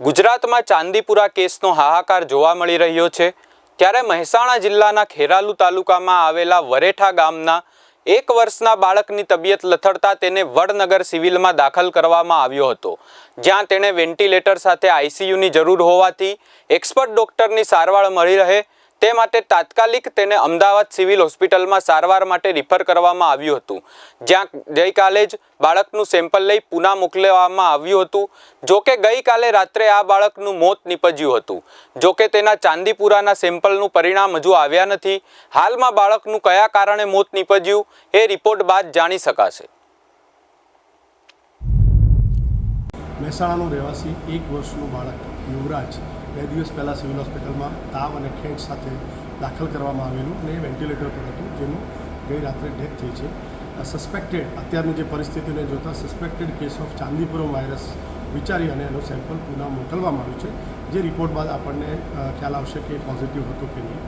ગુજરાતમાં ચાંદીપુરા કેસનો હાહાકાર જોવા મળી રહ્યો છે. ત્યારે મહેસાણા જિલ્લાના ખેરાલુ તાલુકામાં આવેલા વરેઠા ગામના એક વર્ષના બાળકની તબિયત લથડતા તેને વડનગર સિવિલમાં દાખલ કરવામાં આવ્યો હતો. જ્યાં તેણે વેન્ટિલેટર સાથે આઈસીયુની જરૂર હોવાથી એક્સપર્ટ ડોક્ટરની સારવાર મળી રહે તે માટે તાત્કાલિક તેને અમદાવાદ સિવિલ હોસ્પિટલમાં સારવાર માટે રિફર કરવામાં આવ્યું હતું. જ્યાં ગઈકાલે જ બાળકનું સેમ્પલ લઈ પુના મોકલવામાં આવ્યું હતું. જોકે ગઈકાલે રાત્રે આ બાળકનું મોત નીપજ્યું હતું. જોકે તેના ચાંદીપુરાના સેમ્પલનું પરિણામ હજુ આવ્યા નથી. હાલમાં બાળકનું કયા કારણે મોત નીપજ્યું એ રિપોર્ટ બાદ જાણી શકાશે. મહેસાણાનો રહેવાસી એક વર્ષનું બાળક યુવરાજ બે દિવસ પહેલાં સિવિલ હોસ્પિટલમાં તાવ અને ખેંચ સાથે દાખલ કરવામાં આવેલું અને એ વેન્ટિલેટર પર હતું, જેનું ગઈ રાત્રે ડેથ થઈ છે. સસ્પેક્ટેડ અત્યારની જે પરિસ્થિતિને જોતાં suspected case of Chandipuram virus વિચારી અને એનું સેમ્પલ પુના મોકલવામાં આવ્યું છે. જે રિપોર્ટ બાદ આપણને ખ્યાલ આવશે કે પોઝિટિવ હતું કે નહીં.